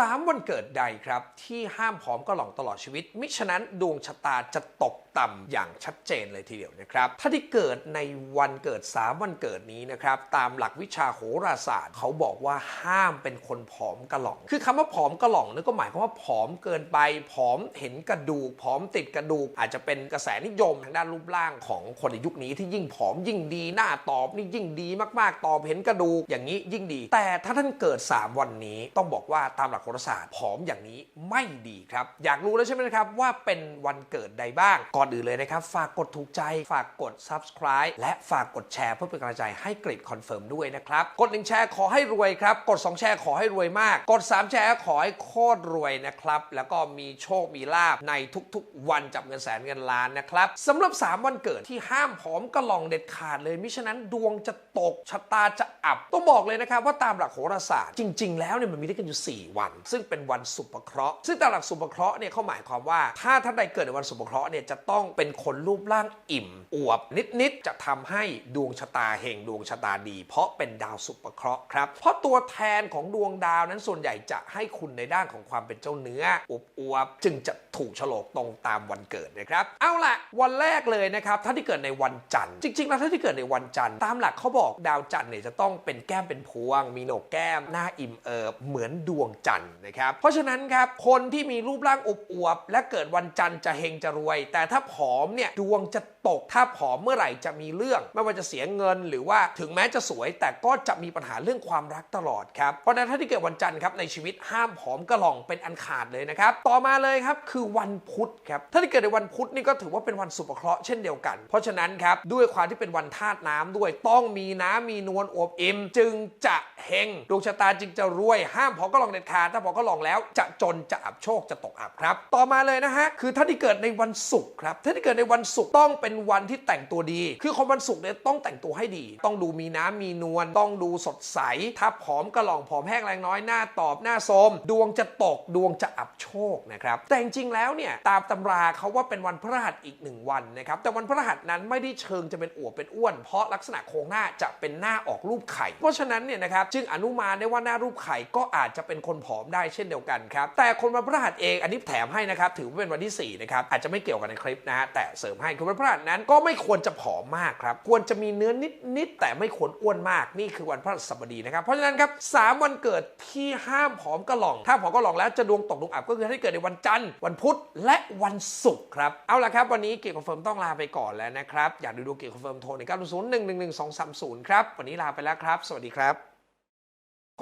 3 วันเกิดใดครับ ที่ห้ามผอมก็หล่องตลอดชีวิต มิฉะนั้นดวงชะตาจะตกต่ำอย่างชัดเจนเลยทีเดียวนะครับ ถ้าที่เกิดในวันเกิด 3 วันเกิดนี้นะครับ ตามหลักวิชาโหราศาสตร์ เขาบอกว่าห้ามเป็นคนผอมกระหล่อง คือคำว่าผอมกระหล่องนี่ก็หมายความว่าผอมเกินไป ผอมเห็นกระดูก ผอมติดกระดูก อาจจะเป็นกระแสนิยมทางด้านรูปร่างของคนในยุคนี้ที่ยิ่งผอมยิ่งดี หน้าตอบนี่ยิ่งดีมากๆ ตอบเห็นกระดูกอย่างนี้ยิ่งดี แต่ถ้าท่านเกิด 3 วันนี้ต้องบอกว่าตามหลักโหราศาสตร์ผอมอย่างนี้ไม่ดีครับ อยากรู้แล้วใช่ไหมครับว่าเป็นวันเกิดใดบ้าง ก่อนอื่นเลยนะครับ ฝากกดถูกใจ ฝากกด subscribe และฝากกดแชร์เพื่อเป็นกำลังใจให้กริดคอนเฟิร์มด้วยนะครับ กด1แชร์ขอให้รวยครับ กด 2 แชร์ขอให้รวยมาก กด 3 แชร์ขอให้โคตรรวยนะครับ แล้วก็มีโชคมีลาบในทุกๆ วันจับเงินแสนเงินล้านนะครับสำหรับ 3 วันเกิดที่ห้ามผอมกระหล่องเด็ดขาดเลยมิฉะนั้นดวงจะตกชะตาจะอับต้องบอกเลยนะครับว่าตามหลักโหราศาสตร์จริง ๆ แล้วเนี่ยมันมีได้กันอยู่ 4 วันซึ่งเป็นวันสุภเคราะห์ ซึ่งตามหลักสุภเคราะห์เนี่ยเขาหมายความว่า ถ้าท่านใดเกิดในวันสุภเคราะห์เนี่ยจะต้องเป็นคนรูปร่างอิ่ม อวบนิดๆจะทำให้ดวงชะตาเฮงดวงชะตาดี เพราะเป็นดาวสุภเคราะห์ครับเพราะตัวแทนของดวงดาวนั้นส่วนใหญ่จะให้คุณในด้านของความเป็นเจ้าเนื้ออวบอวบจึงจะถูกโฉลกตรงตามวันเกิดนะครับเอาละวันแรกเลยนะครับท่านที่เกิดในวันจันทร์จริงๆแล้วท่านที่เกิดในวันจันทร์ตามหลักเขาบอกดาวจันทร์เนี่ยจะต้องเป็นแก้มเป็นพวง มีโหนกแก้มหน้าอิ่มเอิบเหมือนดวงจันทร์นะครับ เพราะฉะนั้นครับ คนที่มีรูปร่างอวบอวบๆและเกิดวันจันทร์จะเฮงจะรวย แต่ถ้าผอมเนี่ยดวงจะตก ถ้าผอมเมื่อไหร่จะมีเรื่อง ไม่ว่าจะเสียเงินหรือว่าถึงแม้จะสวย แต่ก็จะมีปัญหาเรื่องความรักตลอดครับ เพราะฉะนั้นถ้าที่เกิดวันจันทร์ครับในชีวิตห้ามผอมกระหล่องเป็นอันขาดเลยนะครับ ต่อมาเลยครับคือวันพุธครับ ถ้าที่เกิดในวันพุธนี่ก็ถือว่าเป็นวันสุภเคราะห์เช่นเดียวกัน เพราะฉะนั้นครับด้วยความที่เป็นวันธาตุน้ำด้วยต้องมีน้ำมีนวลอวบอิ่มจึงจะเฮงดวงชะตาจึงจะรวยห้ามผอมกระหล่องเด็ดขาดถ้าผอมกระหล่องแล้ว จะจนจะอับโชคจะตกอับครับ ต่อมาเลยนะฮะคือท่านที่เกิดในวันศุกร์ครับท่านที่เกิดในวันศุกร์ต้องเป็นวันที่แต่งตัวดี คือคนวันศุกร์เนี่ยต้องแต่งตัวให้ดี ต้องดูมีน้ำมีนวลต้องดูสดใส ถ้าผอมกระหล่องผอมแห้งแรงน้อยหน้าตอบหน้าโทมดวงจะตกดวงจะอับโชคนะครับแต่จริงๆแล้วเนี่ยตามตำราเขาว่าเป็นวันพฤหัสอีกหนึ่งวันนะครับแต่วันพฤหัสนั้นไม่ได้เชิงจะเป็นอวบเป็นอ้วน เพราะลักษณะโครงหน้าจะเป็นหน้าออกรูปไข่ เพราะฉะนั้นเนี่ยนะครับจึงอนุมานได้ว่าหน้ารูปไข่ก็อาจจะเป็นคนผอมได้เช่นเดียวกันครับ แต่คนวันพฤหัสเองอันนี้แถมให้นะครับ ถือว่าเป็นวันที่สี่นะครับ อาจจะไม่เกี่ยวกันในคลิปนะฮะ แต่เสริมให้คือวันพฤหัสนั้นก็ไม่ควรจะผอมมากครับ ควรจะมีเนื้อนิด ๆ แต่ไม่ควรอ้วนมาก นี่คือวันพฤหัสบดีนะครับ เพราะฉะนั้นครับสามวันเกิดที่ห้ามผอมกระหล่อง ถ้าผอมกระหล่องแล้วจะดวงตกดวงอับก็คือให้เกิดในวันจันทร์ วันพุธ และวันศุกร์ครับ เอาละครับ วันนี้เกี่ยวกับเฟิร์มต้องลาไปก่อนแล้วนะครับ อยากดูดูเกี่ยวกับเฟิร์มโทรใน9 0 1 1 1 2 3 0ครับ วันนี้ลาไปแล้วครับ สวัสดีครับ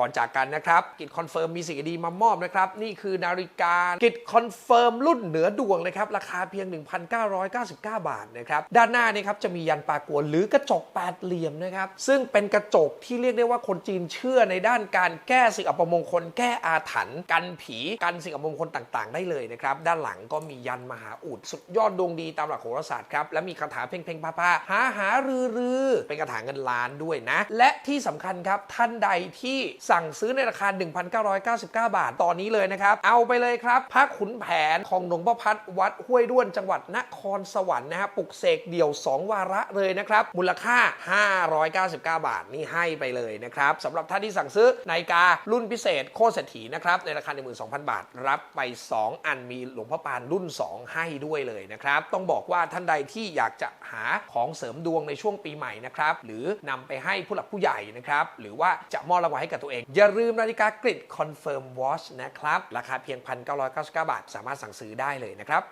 ก่อนจากกันนะครับกิจคอนเฟิร์มมีสิ่งดีมามอบนะครับ นี่คือนาฬิกากิจคอนเฟิร์มรุ่นเหนือดวงนะครับ ราคาเพียง 1,999 บาทนะครับ ด้านหน้านี่ครับจะมียันปากวนหรือกระจกแปดเหลี่ยมนะครับ ซึ่งเป็นกระจกที่เรียกได้ว่าคนจีนเชื่อในด้านการแก้สิ่งอัปมงคล แก้อาถรรพ์กันผีกันสิ่งอัปมงคลต่างๆ ได้เลยนะครับ ด้านหลังก็มียันมหาอุดสุดยอดดวงดีตามหลักโหราศาสตร์ครับและมีคาถาเพ่งๆพาๆหาหารือรือเป็นคาถาเงินล้านด้วยนะ และที่สำคัญครับท่านใดที่สั่งซื้อในราคา 1,999 บาท ตอนนี้เลยนะครับ เอาไปเลยครับพระขุนแผนของหลวงพ่อพัดวัดห้วยด้วนจังหวัดนครสวรรค์นะฮะปลุกเสกเดี่ยว 2 วาระเลยนะครับ มูลค่า 599 บาทนี่ให้ไปเลยนะครับสำหรับท่านที่สั่งซื้อนาฬิการุ่นพิเศษโคตรเศรษฐีนะครับในราคา 12,000 บาท รับไป 2 อันมีหลวงพ่อปานรุ่น 2 ให้ด้วยเลยนะครับต้องบอกว่าท่านใดที่อยากจะหาของเสริมดวงในช่วงปีใหม่นะครับหรือนำไปให้ผู้หลักผู้ใหญ่นะครับหรือว่าจะมอบรางวัลให้กับตัวเองอย่าลืมนาฬิกากริดคอนเฟิร์มวอชนะครับ ราคาเพียง 1,999 บาท สามารถสั่งซื้อได้เลยนะครับ